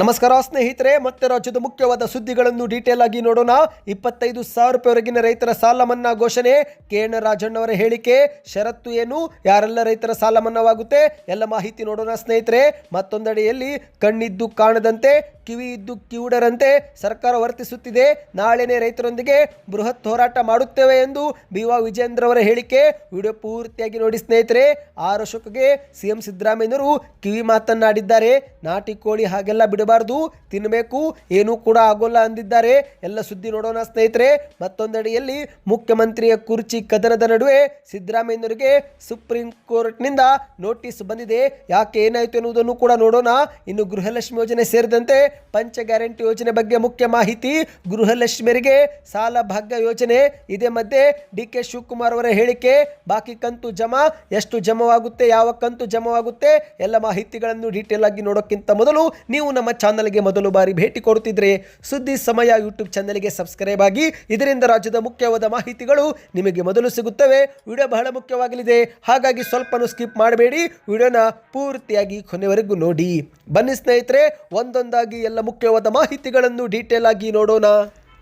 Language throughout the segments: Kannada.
ನಮಸ್ಕಾರ ಸ್ನೇಹಿತರೆ, ಮತ್ತೆ ರಾಜ್ಯದ ಮುಖ್ಯವಾದ ಸುದ್ದಿಗಳನ್ನು ಡೀಟೇಲ್ ಆಗಿ ನೋಡೋಣ. ಇಪ್ಪತ್ತೈದು ಸಾವಿರ ರೂಪಾಯಿವರೆಗಿನ ರೈತರ ಸಾಲ ಮನ್ನಾ ಘೋಷಣೆ ಕೆ ಎನ್ ರಾಜಣ್ಣವರ ಹೇಳಿಕೆ, ಷರತ್ತು ಏನು, ಯಾರೆಲ್ಲ ರೈತರ ಸಾಲ ಮನ್ನಾವಾಗುತ್ತೆ, ಎಲ್ಲ ಮಾಹಿತಿ ನೋಡೋಣ ಸ್ನೇಹಿತರೆ. ಮತ್ತೊಂದೆಡೆಯಲ್ಲಿ, ಕಣ್ಣಿದ್ದು ಕಾಣದಂತೆ ಕಿವಿ ಇದ್ದು ಕಿವುಡರಂತೆ ಸರ್ಕಾರ ವರ್ತಿಸುತ್ತಿದೆ. ನಾಳೆನೇ ರೈತರೊಂದಿಗೆ ಬೃಹತ್ ಹೋರಾಟ ಮಾಡುತ್ತೇವೆ ಎಂದು ಬಿ ವಿಜೇಂದ್ರವರ ಹೇಳಿಕೆ. ವಿಡಿಯೋ ಪೂರ್ತಿಯಾಗಿ ನೋಡಿ ಸ್ನೇಹಿತರೆ. ಆರು ಸಿಎಂ ಸಿದ್ದರಾಮಯ್ಯನವರು ಕಿವಿ ಮಾತನ್ನಾಡಿದ್ದಾರೆ. ನಾಟಿ ಕೋಳಿ ಹಾಗೆಲ್ಲ ಬಿಡಬಾರ್ದು ತಿನ್ನಬೇಕು ಏನೂ ಕೂಡ ಆಗೋಲ್ಲ ಅಂದಿದ್ದಾರೆ. ಎಲ್ಲ ಸುದ್ದಿ ನೋಡೋಣ ಸ್ನೇಹಿತರೆ. ಮತ್ತೊಂದೆಡೆಯಲ್ಲಿ ಮುಖ್ಯಮಂತ್ರಿಯ ಕುರ್ಚಿ ಕದನದ ನಡುವೆ ಸಿದ್ದರಾಮಯ್ಯನವರಿಗೆ ಸುಪ್ರೀಂ ಕೋರ್ಟ್ನಿಂದ ನೋಟಿಸ್ ಬಂದಿದೆ. ಯಾಕೆ ಏನಾಯಿತು ಎನ್ನುವುದನ್ನು ಕೂಡ ನೋಡೋಣ. ಇನ್ನು ಗೃಹಲಕ್ಷ್ಮಿ ಯೋಜನೆ ಸೇರಿದಂತೆ ಪಂಚ ಗ್ಯಾರಂಟಿ ಯೋಜನೆ ಬಗ್ಗೆ ಮುಖ್ಯ ಮಾಹಿತಿ ಗೃಹಲಕ್ಷ್ಮಿಯರಿಗೆ ಸಾಲ ಭಾಗ್ಯ ಯೋಜನೆ ಇದೇ ಮಧ್ಯೆ ಡಿ ಕೆ ಶಿವಕುಮಾರ್ ಅವರ ಹೇಳಿಕೆ. ಬಾಕಿ ಕಂತು ಜಮಾ, ಎಷ್ಟು ಜಮವಾಗುತ್ತೆ, ಯಾವ ಕಂತು ಜಮವಾಗುತ್ತೆ, ಎಲ್ಲ ಮಾಹಿತಿಗಳನ್ನು ಡೀಟೇಲ್ ಆಗಿ ನೋಡೋಕ್ಕಿಂತ ಮೊದಲು ನೀವು ನಮ್ಮ ಚಾನಲ್ಗೆ ಮೊದಲು ಬಾರಿ ಭೇಟಿ ಕೊಡುತ್ತಿದ್ರೆ ಸುದ್ದಿ ಸಮಯ ಯೂಟ್ಯೂಬ್ ಚಾನಲ್ಗೆ ಸಬ್ಸ್ಕ್ರೈಬ್ ಆಗಿ, ಇದರಿಂದ ರಾಜ್ಯದ ಮುಖ್ಯವಾದ ಮಾಹಿತಿಗಳು ನಿಮಗೆ ಮೊದಲು ಸಿಗುತ್ತವೆ. ವಿಡಿಯೋ ಬಹಳ ಮುಖ್ಯವಾಗಲಿದೆ. ಹಾಗಾಗಿ ಸ್ವಲ್ಪನೂ ಸ್ಕಿಪ್ ಮಾಡಬೇಡಿ. ವಿಡಿಯೋನ ಪೂರ್ತಿಯಾಗಿ ಕೊನೆವರೆಗೂ ನೋಡಿ. ಬನ್ನಿ ಸ್ನೇಹಿತರೆ, ಒಂದೊಂದಾಗಿ ಎಲ್ಲ ಮುಖ್ಯವಾದ ಮಾಹಿತಿಗಳನ್ನು ಡೀಟೇಲ್ ಆಗಿ ನೋಡೋಣ.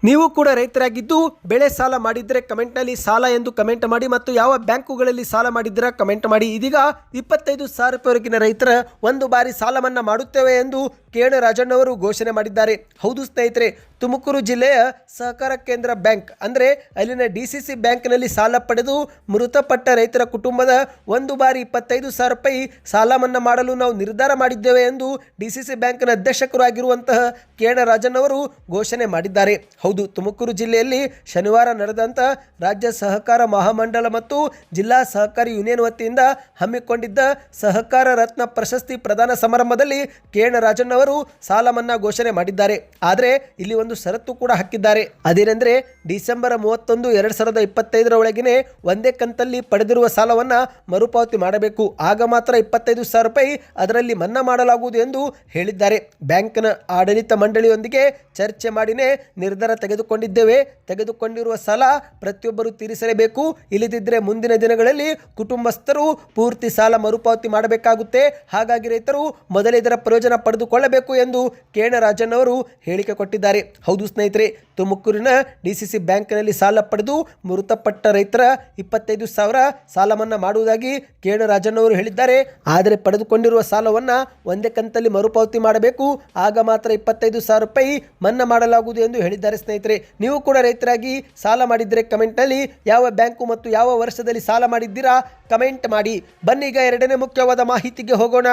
ನೀವು ಕೂಡ ರೈತರಾಗಿದ್ದು, ಬೆಳೆ ಸಾಲ ಮಾಡಿದ್ರೆ ಕಮೆಂಟ್ನಲ್ಲಿ ಸಾಲ ಎಂದು ಕಮೆಂಟ್ ಮಾಡಿ ಮತ್ತು ಯಾವ ಬ್ಯಾಂಕುಗಳಲ್ಲಿ ಸಾಲ ಮಾಡಿದ್ದೀರಾ ಕಮೆಂಟ್ ಮಾಡಿ. ಇದೀಗ ಇಪ್ಪತ್ತೈದು ಸಾವಿರ ರೂಪಾಯಿವರೆಗಿನ ರೈತರ ಒಂದು ಬಾರಿ ಸಾಲ ಮಾಡುತ್ತೇವೆ ಎಂದು ಕೆ ಎನ್ ರಾಜಣ್ಣವರು ಘೋಷಣೆ ಮಾಡಿದ್ದಾರೆ. ಹೌದು ಸ್ನೇಹಿತರೆ, ತುಮಕೂರು ಜಿಲ್ಲೆಯ ಸಹಕಾರ ಕೇಂದ್ರ ಬ್ಯಾಂಕ್ ಅಂದರೆ ಅಲ್ಲಿನ ಡಿ ಸಿ ಸಿ ಬ್ಯಾಂಕ್ನಲ್ಲಿ ಸಾಲ ಪಡೆದು ಮೃತಪಟ್ಟ ರೈತರ ಕುಟುಂಬದ ಒಂದು ಬಾರಿ ಇಪ್ಪತ್ತೈದು ಸಾವಿರ ರೂಪಾಯಿ ಸಾಲ ಮನ್ನಾ ಮಾಡಲು ನಾವು ನಿರ್ಧಾರ ಮಾಡಿದ್ದೇವೆ ಎಂದು ಡಿ ಸಿ ಸಿ ಬ್ಯಾಂಕ್ನ ಅಧ್ಯಕ್ಷಕರು ಆಗಿರುವಂತಹ ಕೆ ಎನ್ ರಾಜಣ್ಣವರು ಘೋಷಣೆ ಮಾಡಿದ್ದಾರೆ. ಹೌದು, ತುಮಕೂರು ಜಿಲ್ಲೆಯಲ್ಲಿ ಶನಿವಾರ ನಡೆದಂಥ ರಾಜ್ಯ ಸಹಕಾರ ಮಹಾಮಂಡಲ ಮತ್ತು ಜಿಲ್ಲಾ ಸಹಕಾರಿ ಯೂನಿಯನ್ ವತಿಯಿಂದ ಹಮ್ಮಿಕೊಂಡಿದ್ದ ಸಹಕಾರ ರತ್ನ ಪ್ರಶಸ್ತಿ ಪ್ರದಾನ ಸಮಾರಂಭದಲ್ಲಿ ಕೆ ಎನ್ ರಾಜಣ್ಣವರು ಸಾಲ ಮನ್ನಾ ಘೋಷಣೆ ಮಾಡಿದ್ದಾರೆ. ಆದರೆ ಇಲ್ಲಿ ಒಂದು ಷರತ್ತು ಕೂಡ ಹಾಕಿದ್ದಾರೆ. ಅದೇನೆಂದರೆ ಡಿಸೆಂಬರ್ ಮೂವತ್ತೊಂದು ಎರಡು ಸಾವಿರದ ಇಪ್ಪತ್ತೈದರ ಒಳಗಿನೇ ಒಂದೇ ಕಂತಲ್ಲಿ ಪಡೆದಿರುವ ಸಾಲವನ್ನು ಮರುಪಾವತಿ ಮಾಡಬೇಕು. ಆಗ ಮಾತ್ರ ಇಪ್ಪತ್ತೈದು ಸಾವಿರ ರೂಪಾಯಿ ಅದರಲ್ಲಿ ಮನ್ನಾ ಮಾಡಲಾಗುವುದು ಎಂದು ಹೇಳಿದ್ದಾರೆ. ಬ್ಯಾಂಕ್ನ ಆಡಳಿತ ಮಂಡಳಿಯೊಂದಿಗೆ ಚರ್ಚೆ ಮಾಡಿನೇ ನಿರ್ಧಾರ ತೆಗೆದುಕೊಂಡಿದ್ದೇವೆ. ತೆಗೆದುಕೊಂಡಿರುವ ಸಾಲ ಪ್ರತಿಯೊಬ್ಬರು ತೀರಿಸಲೇಬೇಕು. ಇಲ್ಲದಿದ್ದರೆ ಮುಂದಿನ ದಿನಗಳಲ್ಲಿ ಕುಟುಂಬಸ್ಥರು ಪೂರ್ತಿ ಸಾಲ ಮರುಪಾವತಿ ಮಾಡಬೇಕಾಗುತ್ತೆ. ಹಾಗಾಗಿ ರೈತರು ಮೊದಲೇ ಇದರ ಪ್ರಯೋಜನ ಪಡೆದುಕೊಳ್ಳಬೇಕು. ಎಂದು ಕೇಣರಾಜನ್ ಅವರು ಹೇಳಿಕೆ ಕೊಟ್ಟಿದ್ದಾರೆ. ಹೌದು ಸ್ನೇಹಿತರೆ, ತುಮಕೂರಿನ ಡಿ ಸಿ ಸಿ ಬ್ಯಾಂಕ್ನಲ್ಲಿ ಸಾಲ ಪಡೆದು ಮೃತಪಟ್ಟ ರೈತರ ಇಪ್ಪತ್ತೈದು ಸಾವಿರ ಸಾಲ ಮನ್ನಾ ಮಾಡುವುದಾಗಿ ಕೇಣರಾಜನ್ ಅವರು ಹೇಳಿದ್ದಾರೆ. ಆದರೆ ಪಡೆದುಕೊಂಡಿರುವ ಸಾಲವನ್ನು ಒಂದೇ ಕಂತಲ್ಲಿ ಮರುಪಾವತಿ ಮಾಡಬೇಕು. ಆಗ ಮಾತ್ರ ಇಪ್ಪತ್ತೈದು ಸಾವಿರ ರೂಪಾಯಿ ಮನ್ನಾ ಮಾಡಲಾಗುವುದು ಎಂದು ಹೇಳಿದ್ದಾರೆ ಸ್ನೇಹಿತರೆ. ನೀವು ಕೂಡ ರೈತರಾಗಿ ಸಾಲ ಮಾಡಿದರೆ ಕಮೆಂಟ್ನಲ್ಲಿ ಯಾವ ಬ್ಯಾಂಕು ಮತ್ತು ಯಾವ ವರ್ಷದಲ್ಲಿ ಸಾಲ ಮಾಡಿದ್ದೀರಾ ಕಮೆಂಟ್ ಮಾಡಿ. ಬನ್ನಿ, ಈಗ ಎರಡನೇ ಮುಖ್ಯವಾದ ಮಾಹಿತಿಗೆ ಹೋಗೋಣ.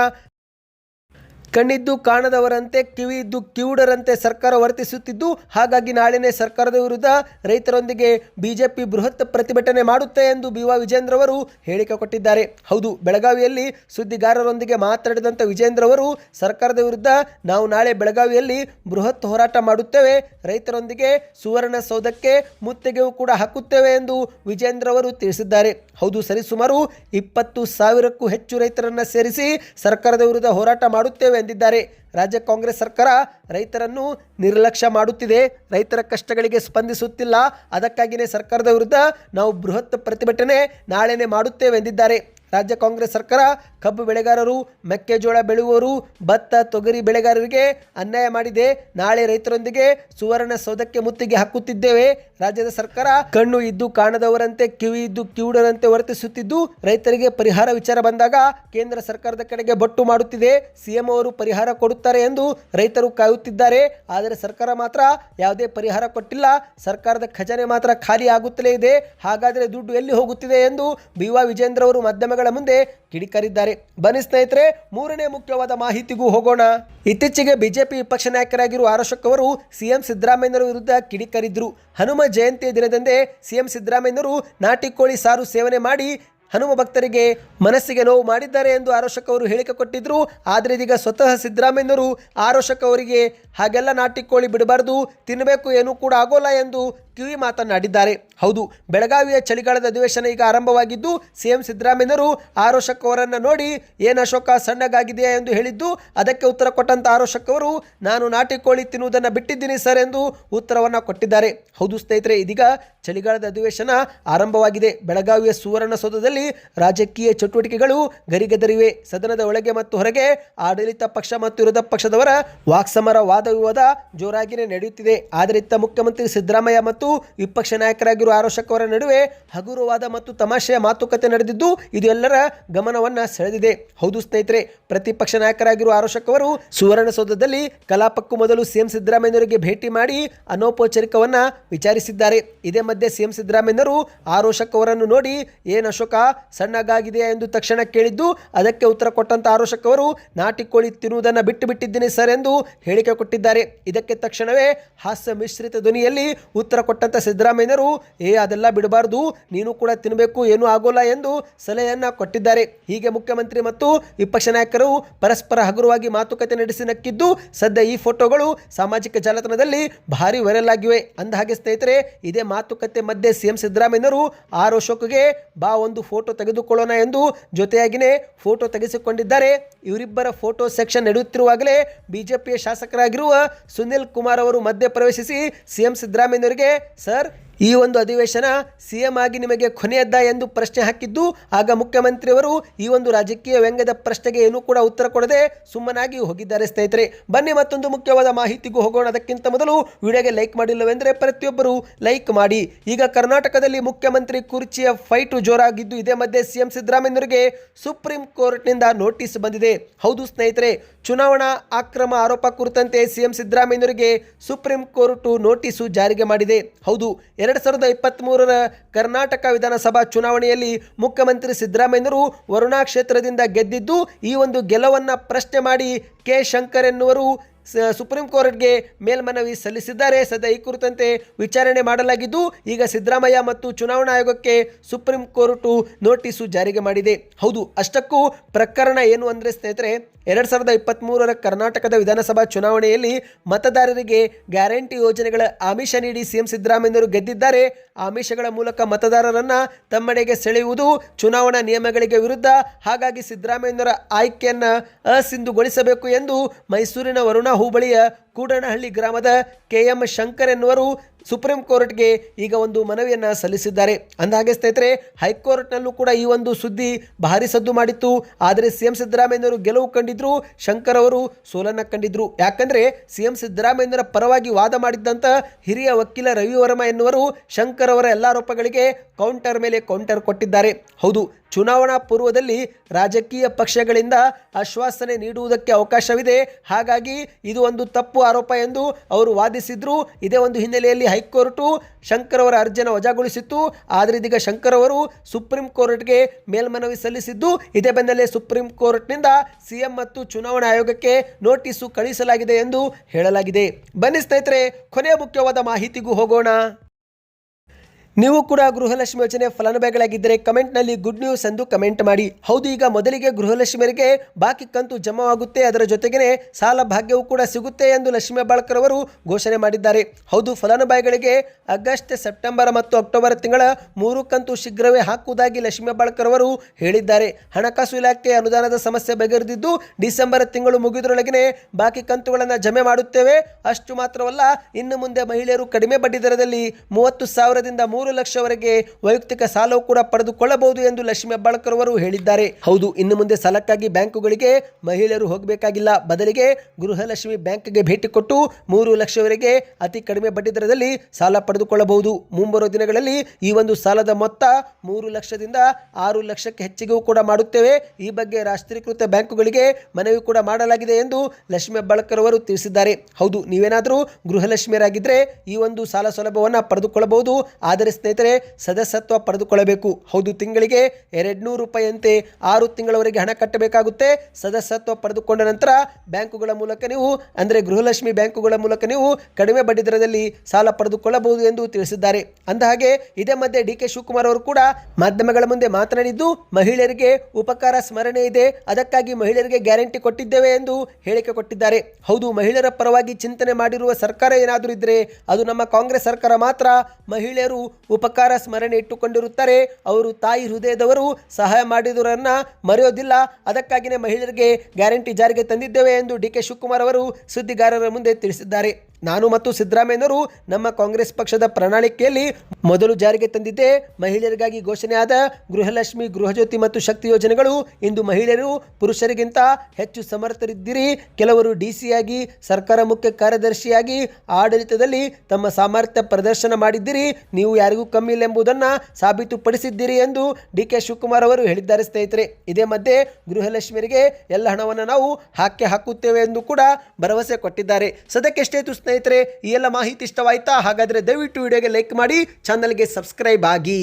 ಕಣ್ಣಿದ್ದು ಕಾಣದವರಂತೆ ಕಿವಿ ಇದ್ದು ಕಿವುಡರಂತೆ ಸರ್ಕಾರ ವರ್ತಿಸುತ್ತಿದ್ದು, ಹಾಗಾಗಿ ನಾಳೆನೇ ಸರ್ಕಾರದ ವಿರುದ್ಧ ರೈತರೊಂದಿಗೆ ಬಿಜೆಪಿ ಬೃಹತ್ ಪ್ರತಿಭಟನೆ ಮಾಡುತ್ತೆ ಎಂದು ಬಿ ವಿಜೇಂದ್ರ ಅವರು ಹೇಳಿಕೆ ಕೊಟ್ಟಿದ್ದಾರೆ. ಹೌದು, ಬೆಳಗಾವಿಯಲ್ಲಿ ಸುದ್ದಿಗಾರರೊಂದಿಗೆ ಮಾತನಾಡಿದಂಥ ವಿಜೇಂದ್ರ ಅವರು, ಸರ್ಕಾರದ ವಿರುದ್ಧ ನಾವು ನಾಳೆ ಬೆಳಗಾವಿಯಲ್ಲಿ ಬೃಹತ್ ಹೋರಾಟ ಮಾಡುತ್ತೇವೆ, ರೈತರೊಂದಿಗೆ ಸುವರ್ಣಸೌಧಕ್ಕೆ ಮುತ್ತಿಗೆಯೂ ಕೂಡ ಹಾಕುತ್ತೇವೆ ಎಂದು ವಿಜೇಂದ್ರ ಅವರು ತಿಳಿಸಿದ್ದಾರೆ. ಹೌದು, ಸರಿಸುಮಾರು ಇಪ್ಪತ್ತು ಸಾವಿರಕ್ಕೂ ಹೆಚ್ಚು ರೈತರನ್ನು ಸೇರಿಸಿ ಸರ್ಕಾರದ ವಿರುದ್ಧ ಹೋರಾಟ ಮಾಡುತ್ತೇವೆ ಎಂದಿದ್ದಾರೆ ರಾಜ್ಯ ಕಾಂಗ್ರೆಸ್ ಸರ್ಕಾರ ರೈತರನ್ನು ನಿರ್ಲಕ್ಷ್ಯ ಮಾಡುತ್ತಿದೆ. ರೈತರ ಕಷ್ಟಗಳಿಗೆ ಸ್ಪಂದಿಸುತ್ತಿಲ್ಲ. ಅದಕ್ಕಾಗಿಯೇ ಸರ್ಕಾರದ ವಿರುದ್ಧ ನಾವು ಬೃಹತ್ ಪ್ರತಿಭಟನೆ ನಾಳೆನೇ ಮಾಡುತ್ತೇವೆ ಎಂದಿದ್ದಾರೆ. ರಾಜ್ಯ ಕಾಂಗ್ರೆಸ್ ಸರ್ಕಾರ ಕಬ್ಬು ಬೆಳೆಗಾರರು, ಮೆಕ್ಕೆಜೋಳ ಬೆಳೆಯುವವರು, ಭತ್ತ, ತೊಗರಿ ಬೆಳೆಗಾರರಿಗೆ ಅನ್ಯಾಯ ಮಾಡಿದೆ. ನಾಳೆ ರೈತರೊಂದಿಗೆ ಸುವರ್ಣ ಸೌಧಕ್ಕೆ ಮುತ್ತಿಗೆ ಹಾಕುತ್ತಿದ್ದೇವೆ. ರಾಜ್ಯದ ಸರ್ಕಾರ ಕಣ್ಣು ಇದ್ದು ಕಾಣದವರಂತೆ, ಕಿವಿ ಇದ್ದು ಕಿವುಡರಂತೆ ವರ್ತಿಸುತ್ತಿದ್ದು, ರೈತರಿಗೆ ಪರಿಹಾರ ವಿಚಾರ ಬಂದಾಗ ಕೇಂದ್ರ ಸರ್ಕಾರದ ಕಡೆಗೆ ಬೊಟ್ಟು ಮಾಡುತ್ತಿದೆ. ಸಿಎಂ ಅವರು ಪರಿಹಾರ ಕೊಡುತ್ತಾರೆ ಎಂದು ರೈತರು ಕಾಯುತ್ತಿದ್ದಾರೆ. ಆದರೆ ಸರ್ಕಾರ ಮಾತ್ರ ಯಾವುದೇ ಪರಿಹಾರ ಕೊಟ್ಟಿಲ್ಲ. ಸರ್ಕಾರದ ಖಜಾನೆ ಮಾತ್ರ ಖಾಲಿ ಆಗುತ್ತಲೇ ಇದೆ. ಹಾಗಾದರೆ ದುಡ್ಡು ಎಲ್ಲಿ ಹೋಗುತ್ತಿದೆ ಎಂದು ಬಿ ವಾ ವಿಜೇಂದ್ರ ಅವರು ಮಾಧ್ಯಮಗಳ ಮುಂದೆ ಕಿಡಿಕಾರಿದ್ದಾರೆ. ಬನ್ನಿ ಸ್ನೇಹಿತರೆ, ಮೂರನೇ ಮುಖ್ಯವಾದ ಮಾಹಿತಿಗೂ ಹೋಗೋಣ. ಇತ್ತೀಚೆಗೆ ಬಿಜೆಪಿ ವಿಪಕ್ಷ ನಾಯಕರಾಗಿರುವ ಆರೋಶಕ್ ಅವರು ಸಿಎಂ ಸಿದ್ದರಾಮಯ್ಯನವರ ವಿರುದ್ಧ ಕಿಡಿಕಾರಿದ್ರು. ಹನುಮ ಜಯಂತಿಯ ದಿನದಂದೇ ಸಿಎಂ ಸಿದ್ದರಾಮಯ್ಯನವರು ನಾಟಿ ಕೋಳಿ ಸಾರು ಸೇವನೆ ಮಾಡಿ ಹನುಮ ಭಕ್ತರಿಗೆ ಮನಸ್ಸಿಗೆ ನೋವು ಮಾಡಿದ್ದಾರೆ ಎಂದು ಆರೋಶಕ್ ಅವರು ಹೇಳಿಕೆ ಕೊಟ್ಟಿದ್ರು. ಆದರೆ ಇದೀಗ ಸ್ವತಃ ಸಿದ್ದರಾಮಯ್ಯನವರು ಆರೋಶಕ್ ಅವರಿಗೆ ಹಾಗೆಲ್ಲ ನಾಟಿ ಕೋಳಿ ಬಿಡಬಾರ್ದು ತಿನ್ನಬೇಕು ಏನೂ ಕೂಡ ಆಗೋಲ್ಲ ಎಂದು ಕಿವಿ ಮಾತನಾಡಿದ್ದಾರೆ. ಹೌದು, ಬೆಳಗಾವಿಯ ಚಳಿಗಾಲದ ಅಧಿವೇಶನ ಈಗ ಆರಂಭವಾಗಿದ್ದು, ಸಿಎಂ ಸಿದ್ದರಾಮಯ್ಯನವರು ಅವರನ್ನು ನೋಡಿ ಏನು ಅಶೋಕ ಸಣ್ಣಗಾಗಿದೆಯಾ ಎಂದು ಹೇಳಿದ್ದು, ಅದಕ್ಕೆ ಉತ್ತರ ಕೊಟ್ಟಂಥ ಆರೋಶಕ್ ಅವರು, ನಾನು ನಾಟಿ ಕೋಳಿ ತಿನ್ನುವುದನ್ನು ಬಿಟ್ಟಿದ್ದೀನಿ ಸರ್ ಎಂದು ಉತ್ತರವನ್ನು ಕೊಟ್ಟಿದ್ದಾರೆ. ಹೌದು ಸ್ನೇಹಿತರೆ, ಇದೀಗ ಚಳಿಗಾಲದ ಅಧಿವೇಶನ ಆರಂಭವಾಗಿದೆ. ಬೆಳಗಾವಿಯ ಸುವರ್ಣಸೌಧದಲ್ಲಿ ರಾಜಕೀಯ ಚಟುವಟಿಕೆಗಳು ಗರಿಗೆದರಿವೆ. ಸದನದ ಒಳಗೆ ಮತ್ತು ಹೊರಗೆ ಆಡಳಿತ ಪಕ್ಷ ಮತ್ತು ವಿರೋಧ ಪಕ್ಷದವರ ವಾಕ್ಸಮರ ವಾದ ವಿವಾದ ಜೋರಾಗಿಯೇ ನಡೆಯುತ್ತಿದೆ. ಆದ್ದರಿಂದ ಮುಖ್ಯಮಂತ್ರಿ ಸಿದ್ದರಾಮಯ್ಯ ಮತ್ತು ವಿಪಕ್ಷ ನಾಯಕರಾಗಿರುವ ಆರೋಶಕ್ ಅವರ ನಡುವೆ ಹಗುರವಾದ ಮತ್ತು ತಮಾಷೆಯ ಮಾತುಕತೆ ನಡೆದಿದ್ದು, ಇದು ಎಲ್ಲರ ಗಮನವನ್ನು ಸೆಳೆದಿದೆ. ಹೌದು ಸ್ನೇಹಿತರೆ, ಪ್ರತಿಪಕ್ಷ ನಾಯಕರಾಗಿರುವ ಆರೋಶಕ್ ಅವರು ಸುವರ್ಣಸೌಧದಲ್ಲಿ ಕಲಾಪಕ್ಕೂ ಮೊದಲು ಸಿಎಂ ಸಿದ್ದರಾಮಯ್ಯನವರಿಗೆ ಭೇಟಿ ಮಾಡಿ ಅನೌಪಚಾರಿಕವನ್ನ ವಿಚಾರಿಸಿದ್ದಾರೆ. ಇದೇ ಮಧ್ಯೆ ಸಿಎಂ ಸಿದ್ದರಾಮಯ್ಯನವರು ಆರೋಶಕ್ ಅವರನ್ನು ನೋಡಿ, ಏನು ಅಶೋಕ ಸಣ್ಣಗಾಗಿದೆಯಾ ಎಂದು ತಕ್ಷಣ ಕೇಳಿದ್ದು, ಅದಕ್ಕೆ ಉತ್ತರ ಕೊಟ್ಟಂತ ಆರೋಷಕ್ ಅವರು ನಾಟಿ ಕೋಳಿ ತಿನ್ನುವುದನ್ನು ಬಿಟ್ಟು ಬಿಟ್ಟಿದ್ದೀನಿ ಸರ್ ಎಂದು ಹೇಳಿಕೆ ಕೊಟ್ಟಿದ್ದಾರೆ. ಇದಕ್ಕೆ ತಕ್ಷಣವೇ ಹಾಸ್ಯ ಮಿಶ್ರಿತ ಧ್ವನಿಯಲ್ಲಿ ಉತ್ತರ ಕೊಟ್ಟಂತ ಸಿದ್ದರಾಮಯ್ಯನವರು, ಏ, ಅದೆಲ್ಲ ಬಿಡಬಾರದು, ನೀನು ಕೂಡ ತಿನ್ನಬೇಕು ಏನೂ ಆಗೋಲ್ಲ ಎಂದು ಸಲಹೆಯನ್ನು ಕೊಟ್ಟಿದ್ದಾರೆ. ಹೀಗೆ ಮುಖ್ಯಮಂತ್ರಿ ಮತ್ತು ವಿಪಕ್ಷ ನಾಯಕರು ಪರಸ್ಪರ ಹಗುರವಾಗಿ ಮಾತುಕತೆ ನಡೆಸಿ ನಕ್ಕಿದ್ದು, ಸದ್ಯ ಈ ಫೋಟೋಗಳು ಸಾಮಾಜಿಕ ಜಾಲತಾಣದಲ್ಲಿ ಭಾರಿ ವೈರಲ್ ಆಗಿವೆ. ಅಂದಹಾಗೆ ಸ್ನೇಹಿತರೆ, ಇದೇ ಮಾತುಕತೆ ಮಧ್ಯೆ ಸಿಎಂ ಸಿದ್ದರಾಮಯ್ಯನವರು ಆರೋ ಬಾ ಒಂದು ಫೋಟೋ ತೆಗೆದುಕೊಳ್ಳೋಣ ಎಂದು ಜೊತೆಯಾಗಿನೇ ಫೋಟೋ ತೆಗೆಸಿಕೊಂಡಿದ್ದಾರೆ. ಇವರಿಬ್ಬರ ಫೋಟೋ ಸೆಕ್ಷನ್ ನಡೆಯುತ್ತಿರುವಾಗಲೇ ಬಿಜೆಪಿಯ ಶಾಸಕರಾಗಿರುವ ಸುನಿಲ್ ಕುಮಾರ್ ಅವರು ಮಧ್ಯ ಪ್ರವೇಶಿಸಿ ಸಿಎಂ ಸಿದ್ದರಾಮಯ್ಯನವರಿಗೆ, ಸರ್ ಈ ಒಂದು ಅಧಿವೇಶನ ಸಿಎಂ ಆಗಿ ನಿಮಗೆ ಕೊನೆಯದ್ದ ಎಂದು ಪ್ರಶ್ನೆ ಹಾಕಿದ್ದು, ಆಗ ಮುಖ್ಯಮಂತ್ರಿಯವರು ಈ ಒಂದು ರಾಜಕೀಯ ವ್ಯಂಗ್ಯದ ಪ್ರಶ್ನೆಗೆ ಏನೂ ಕೂಡ ಉತ್ತರ ಕೊಡದೆ ಸುಮ್ಮನಾಗಿ ಹೋಗಿದ್ದಾರೆ ಸ್ನೇಹಿತರೆ. ಬನ್ನಿ ಮತ್ತೊಂದು ಮುಖ್ಯವಾದ ಮಾಹಿತಿಗೂ ಹೋಗೋಣ ಅದಕ್ಕಿಂತ ಮೊದಲು ವಿಡಿಯೋಗೆ ಲೈಕ್ ಮಾಡಿಲ್ಲವೆಂದರೆ ಪ್ರತಿಯೊಬ್ಬರು ಲೈಕ್ ಮಾಡಿ. ಈಗ ಕರ್ನಾಟಕದಲ್ಲಿ ಮುಖ್ಯಮಂತ್ರಿ ಕುರ್ಚಿಯ ಫೈಟು ಜೋರಾಗಿದ್ದು, ಇದೇ ಮಧ್ಯೆ ಸಿಎಂ ಸಿದ್ದರಾಮಯ್ಯನವರಿಗೆ ಸುಪ್ರೀಂ ಕೋರ್ಟ್ನಿಂದ ನೋಟಿಸ್ ಬಂದಿದೆ. ಹೌದು ಸ್ನೇಹಿತರೆ, ಚುನಾವಣಾ ಅಕ್ರಮ ಆರೋಪ ಕುರಿತಂತೆ ಸಿಎಂ ಸಿದ್ದರಾಮಯ್ಯನವರಿಗೆ ಸುಪ್ರೀಂ ಕೋರ್ಟ್ ನೋಟಿಸು ಜಾರಿಗೆ ಮಾಡಿದೆ. ಹೌದು ಎರಡು ಸಾವಿರದ ಇಪ್ಪತ್ತ್ಮೂರರ ಕರ್ನಾಟಕ ವಿಧಾನಸಭಾ ಚುನಾವಣೆಯಲ್ಲಿ ಮುಖ್ಯಮಂತ್ರಿ ಸಿದ್ದರಾಮಯ್ಯನವರು ವರುಣಾ ಕ್ಷೇತ್ರದಿಂದ ಗೆದ್ದಿದ್ದು ಈ ಒಂದು ಗೆಲುವನ್ನು ಪ್ರಶ್ನೆ ಮಾಡಿ ಕೆ ಶಂಕರ್ ಎನ್ನುವರು ಸುಪ್ರೀಂ ಕೋರ್ಟ್ಗೆ ಮೇಲ್ಮನವಿ ಸಲ್ಲಿಸಿದ್ದಾರೆ. ಸದ್ಯ ಈ ಕುರಿತಂತೆ ವಿಚಾರಣೆ ಮಾಡಲಾಗಿದ್ದು, ಈಗ ಸಿದ್ದರಾಮಯ್ಯ ಮತ್ತು ಚುನಾವಣಾ ಆಯೋಗಕ್ಕೆ ಸುಪ್ರೀಂ ಕೋರ್ಟು ನೋಟಿಸು ಜಾರಿಗೆ ಮಾಡಿದೆ. ಹೌದು, ಅಷ್ಟಕ್ಕೂ ಪ್ರಕರಣ ಏನು ಅಂದರೆ ಸ್ನೇಹಿತರೆ ಎರಡು ಸಾವಿರದ ಇಪ್ಪತ್ತ್ಮೂರರ ಕರ್ನಾಟಕದ ವಿಧಾನಸಭಾ ಚುನಾವಣೆಯಲ್ಲಿ ಮತದಾರರಿಗೆ ಗ್ಯಾರಂಟಿ ಯೋಜನೆಗಳ ಆಮಿಷ ನೀಡಿ ಸಿಎಂ ಸಿದ್ದರಾಮಯ್ಯನವರು ಗೆದ್ದಿದ್ದಾರೆ. ಆಮಿಷಗಳ ಮೂಲಕ ಮತದಾರರನ್ನ ತಮ್ಮಡೆಗೆ ಸೆಳೆಯುವುದು ಚುನಾವಣಾ ನಿಯಮಗಳಿಗೆ ವಿರುದ್ಧ. ಹಾಗಾಗಿ ಸಿದ್ದರಾಮಯ್ಯನವರ ಆಯ್ಕೆಯನ್ನ ಅಸಿಂಧುಗೊಳಿಸಬೇಕು ಎಂದು ಮೈಸೂರಿನ ವರುಣಾ ಹೋಬಳಿಯ ಕೂಡನಹಳ್ಳಿ ಗ್ರಾಮದ ಕೆ ಎಂ ಶಂಕರ್ ಎನ್ನುವರು ಸುಪ್ರೀಂ ಕೋರ್ಟ್ಗೆ ಈಗ ಒಂದು ಮನವಿಯನ್ನು ಸಲ್ಲಿಸಿದ್ದಾರೆ. ಅಂದಹಾಗೆ ಸ್ನೇಹಿತರೆ, ಹೈಕೋರ್ಟ್ನಲ್ಲೂ ಕೂಡ ಈ ಒಂದು ಸುದ್ದಿ ಭಾರಿ ಸದ್ದು ಮಾಡಿತ್ತು. ಆದರೆ ಸಿ ಎಂ ಸಿದ್ದರಾಮಯ್ಯನವರು ಗೆಲುವು ಕಂಡಿದ್ರು, ಶಂಕರ್ ಅವರು ಸೋಲನ್ನು ಕಂಡಿದ್ರು. ಯಾಕಂದ್ರೆ ಸಿ ಎಂ ಸಿದ್ದರಾಮಯ್ಯನವರ ಪರವಾಗಿ ವಾದ ಮಾಡಿದ್ದಂಥ ಹಿರಿಯ ವಕೀಲ ರವಿ ವರ್ಮ ಎನ್ನುವರು ಶಂಕರ್ ಅವರ ಎಲ್ಲ ಆರೋಪಗಳಿಗೆ ಕೌಂಟರ್ ಮೇಲೆ ಕೌಂಟರ್ ಕೊಟ್ಟಿದ್ದಾರೆ. ಹೌದು ಚುನಾವಣಾ ಪೂರ್ವದಲ್ಲಿ ರಾಜಕೀಯ ಪಕ್ಷಗಳಿಂದ ಆಶ್ವಾಸನೆ ನೀಡುವುದಕ್ಕೆ ಅವಕಾಶವಿದೆ. ಹಾಗಾಗಿ ಇದು ಒಂದು ತಪ್ಪು ಆರೋಪ ಎಂದು ಅವರು ವಾದಿಸಿದ್ರು. ಇದೇ ಒಂದು ಹಿನ್ನೆಲೆಯಲ್ಲಿ ಹೈಕೋರ್ಟು ಶಂಕರ್ ಅವರ ಅರ್ಜಿಯನ್ನು ವಜಾಗೊಳಿಸಿತ್ತು. ಆದರೆ ಇದೀಗ ಶಂಕರ್ ಅವರು ಸುಪ್ರೀಂ ಕೋರ್ಟ್ಗೆ ಮೇಲ್ಮನವಿ ಸಲ್ಲಿಸಿದ್ದು. ಇದೇ ಬೆನ್ನಲ್ಲೇ ಸುಪ್ರೀಂ ಕೋರ್ಟ್ನಿಂದ ಸಿಎಂ ಮತ್ತು ಚುನಾವಣಾ ಆಯೋಗಕ್ಕೆ ನೋಟಿಸು ಕಳುಹಿಸಲಾಗಿದೆ ಎಂದು ಹೇಳಲಾಗಿದೆ. ಬನ್ನಿ ಸ್ನೇಹಿತರೆ, ಕೊನೆಯ ಮುಖ್ಯವಾದ ಮಾಹಿತಿಗೂ ಹೋಗೋಣ. ನೀವು ಕೂಡ ಗೃಹಲಕ್ಷ್ಮಿ ಯೋಜನೆ ಫಲಾನುಭವಿಗಳಾಗಿದ್ದರೆ ಕಮೆಂಟ್ನಲ್ಲಿ ಗುಡ್ ನ್ಯೂಸ್ ಎಂದು ಕಮೆಂಟ್ ಮಾಡಿ. ಹೌದು, ಈಗ ಮೊದಲಿಗೆ ಗೃಹಲಕ್ಷ್ಮಿಯರಿಗೆ ಬಾಕಿ ಕಂತು ಜಮಾವಾಗುತ್ತೆ. ಅದರ ಜೊತೆಗೇ ಸಾಲ ಭಾಗ್ಯವೂ ಕೂಡ ಸಿಗುತ್ತೆ ಎಂದು ಲಕ್ಷ್ಮೀ ಬಾಳ್ಕರ್ ಅವರು ಘೋಷಣೆ ಮಾಡಿದ್ದಾರೆ. ಹೌದು, ಫಲಾನುಭವಿಗಳಿಗೆ ಆಗಸ್ಟ್, ಸೆಪ್ಟೆಂಬರ್ ಮತ್ತು ಅಕ್ಟೋಬರ್ ತಿಂಗಳ ಮೂರು ಕಂತು ಶೀಘ್ರವೇ ಹಾಕುವುದಾಗಿ ಲಕ್ಷ್ಮೀ ಬಾಳ್ಕರ್ ಅವರು ಹೇಳಿದ್ದಾರೆ. ಹಣಕಾಸು ಇಲಾಖೆ ಅನುದಾನದ ಸಮಸ್ಯೆ ಬಗೆಹರಿದಿದ್ದು, ಡಿಸೆಂಬರ್ ತಿಂಗಳು ಮುಗಿದರೊಳಗೆ ಬಾಕಿ ಕಂತುಗಳನ್ನು ಜಮೆ ಮಾಡುತ್ತೇವೆ. ಅಷ್ಟು ಮಾತ್ರವಲ್ಲ, ಇನ್ನು ಮುಂದೆ ಮಹಿಳೆಯರು ಕಡಿಮೆ ಬಡ್ಡಿ ದರದಲ್ಲಿ ಮೂವತ್ತು ಸಾವಿರದಿಂದ ಮೂರು ಲಕ್ಷವರೆಗೆ ವೈಯಕ್ತಿಕ ಸಾಲವು ಕೂಡ ಪಡೆದುಕೊಳ್ಳಬಹುದು ಎಂದು ಲಕ್ಷ್ಮಿ ಹೆಬ್ಬಾಳ್ಕರ್ ಅವರು ಹೇಳಿದ್ದಾರೆ. ಹೌದು, ಇನ್ನು ಮುಂದೆ ಸಾಲಕ್ಕಾಗಿ ಬ್ಯಾಂಕುಗಳಿಗೆ ಮಹಿಳೆಯರು ಹೋಗಬೇಕಾಗಿಲ್ಲ. ಬದಲಿಗೆ ಗೃಹಲಕ್ಷ್ಮಿ ಬ್ಯಾಂಕ್ಗೆ ಭೇಟಿ ಕೊಟ್ಟು ಮೂರು ಲಕ್ಷವರೆಗೆ ಅತಿ ಕಡಿಮೆ ಬಡ್ಡಿ ದರದಲ್ಲಿ ಸಾಲ ಪಡೆದುಕೊಳ್ಳಬಹುದು. ಮುಂಬರುವ ದಿನಗಳಲ್ಲಿ ಈ ಒಂದು ಸಾಲದ ಮೊತ್ತ ಮೂರು ಲಕ್ಷದಿಂದ ಆರು ಲಕ್ಷಕ್ಕೆ ಹೆಚ್ಚಿಗೂ ಕೂಡ ಮಾಡುತ್ತೇವೆ. ಈ ಬಗ್ಗೆ ರಾಷ್ಟ್ರೀಕೃತ ಬ್ಯಾಂಕುಗಳಿಗೆ ಮನವಿ ಕೂಡ ಮಾಡಲಾಗಿದೆ ಎಂದು ಲಕ್ಷ್ಮಿ ಹೆಬ್ಬಾಳ್ಕರ್ ಅವರು ತಿಳಿಸಿದ್ದಾರೆ. ಹೌದು, ನೀವೇನಾದರೂ ಗೃಹಲಕ್ಷ್ಮಿಯರಾಗಿದ್ದರೆ ಈ ಒಂದು ಸಾಲ ಸೌಲಭ್ಯವನ್ನು ಪಡೆದುಕೊಳ್ಳಬಹುದು. ಆದರೆ ಸ್ನೇಹಿತರೆ, ಸದಸ್ಯತ್ವ ಪಡೆದುಕೊಳ್ಳಬೇಕು. ಹೌದು, ತಿಂಗಳಿಗೆ ಎರಡು ನೂರು ರೂಪಾಯಿಯಂತೆ ಆರು ತಿಂಗಳವರೆಗೆ ಹಣ ಕಟ್ಟಬೇಕಾಗುತ್ತೆ. ಸದಸ್ಯತ್ವ ಪಡೆದುಕೊಂಡ ನಂತರ ಬ್ಯಾಂಕುಗಳ ಮೂಲಕ ನೀವು, ಅಂದರೆ ಗೃಹಲಕ್ಷ್ಮಿ ಬ್ಯಾಂಕುಗಳ ಮೂಲಕ ನೀವು ಕಡಿಮೆ ಬಡ್ಡಿ ದರದಲ್ಲಿ ಸಾಲ ಪಡೆದುಕೊಳ್ಳಬಹುದು ಎಂದು ತಿಳಿಸಿದ್ದಾರೆ. ಅಂದಹಾಗೆ, ಇದೇ ಮಧ್ಯೆ ಡಿ ಕೆ ಶಿವಕುಮಾರ್ ಅವರು ಕೂಡ ಮಾಧ್ಯಮಗಳ ಮುಂದೆ ಮಾತನಾಡಿದ್ದು, ಮಹಿಳೆಯರಿಗೆ ಉಪಕಾರ ಸ್ಮರಣೆ ಇದೆ, ಅದಕ್ಕಾಗಿ ಮಹಿಳೆಯರಿಗೆ ಗ್ಯಾರಂಟಿ ಕೊಟ್ಟಿದ್ದೇವೆ ಎಂದು ಹೇಳಿಕೆ ಕೊಟ್ಟಿದ್ದಾರೆ. ಹೌದು, ಮಹಿಳೆಯರ ಪರವಾಗಿ ಚಿಂತನೆ ಮಾಡಿರುವ ಸರ್ಕಾರ ಏನಾದರೂ ಇದ್ದರೆ ಅದು ನಮ್ಮ ಕಾಂಗ್ರೆಸ್ ಸರ್ಕಾರ ಮಾತ್ರ. ಮಹಿಳೆಯರು ಉಪಕಾರ ಸ್ಮರಣೆ ಇಟ್ಟುಕೊಂಡಿರುತ್ತಾರೆ. ಅವರು ತಾಯಿ ಹೃದಯದವರು ಸಹಾಯ ಮಾಡಿದವರನ್ನು ಮರೆಯೋದಿಲ್ಲ. ಅದಕ್ಕಾಗಿಯೇ ಮಹಿಳೆಯರಿಗೆ ಗ್ಯಾರಂಟಿ ಜಾರಿಗೆ ತಂದಿದ್ದೇವೆ ಎಂದು ಡಿ ಕೆ ಶಿವಕುಮಾರ್ ಅವರು ಸುದ್ದಿಗಾರರ ಮುಂದೆ ತಿಳಿಸಿದ್ದಾರೆ. ನಾನು ಮತ್ತು ಸಿದ್ದರಾಮಯ್ಯನವರು ನಮ್ಮ ಕಾಂಗ್ರೆಸ್ ಪಕ್ಷದ ಪ್ರಣಾಳಿಕೆಯಲ್ಲಿ ಮೊದಲು ಜಾರಿಗೆ ತಂದಿದ್ದೆ ಮಹಿಳೆಯರಿಗಾಗಿ ಘೋಷಣೆಯಾದ ಗೃಹಲಕ್ಷ್ಮಿ, ಗೃಹಜ್ಯೋತಿ ಮತ್ತು ಶಕ್ತಿ ಯೋಜನೆಗಳು. ಇಂದು ಮಹಿಳೆಯರು ಪುರುಷರಿಗಿಂತ ಹೆಚ್ಚು ಸಮರ್ಥರಿದ್ದೀರಿ. ಕೆಲವರು ಡಿಸಿಯಾಗಿ ಸರ್ಕಾರ ಮುಖ್ಯ ಕಾರ್ಯದರ್ಶಿಯಾಗಿ, ಆಡಳಿತದಲ್ಲಿ ತಮ್ಮ ಸಾಮರ್ಥ್ಯ ಪ್ರದರ್ಶನ ಮಾಡಿದ್ದೀರಿ. ನೀವು ಯಾರಿಗೂ ಕಮ್ಮಿ ಇಲ್ಲ ಎಂಬುದನ್ನು ಸಾಬೀತುಪಡಿಸಿದ್ದೀರಿ ಎಂದು ಡಿ ಕೆ ಶಿವಕುಮಾರ್ ಅವರು ಹೇಳಿದ್ದಾರೆ, ಸ್ನೇಹಿತರೆ. ಇದೇ ಮಧ್ಯೆ ಗೃಹಲಕ್ಷ್ಮಿಯರಿಗೆ ಎಲ್ಲ ಹಣವನ್ನು ನಾವು ಹಾಕಿ ಹಾಕುತ್ತೇವೆ ಎಂದು ಕೂಡ ಭರವಸೆ ಕೊಟ್ಟಿದ್ದಾರೆ. ಸದ್ಯಕ್ಕೆ ಎಷ್ಟೇತು ಸ್ನೇಹಿತರೆ ಈ ಎಲ್ಲ ಮಾಹಿತಿ ಇಷ್ಟವಾಯ್ತಾ? ಹಾಗಾದರೆ ದಯವಿಟ್ಟು ವಿಡಿಯೋಗೆ ಲೈಕ್ ಮಾಡಿ ಚಾನಲ್ಗೆ ಸಬ್ಸ್ಕ್ರೈಬ್ ಆಗಿ.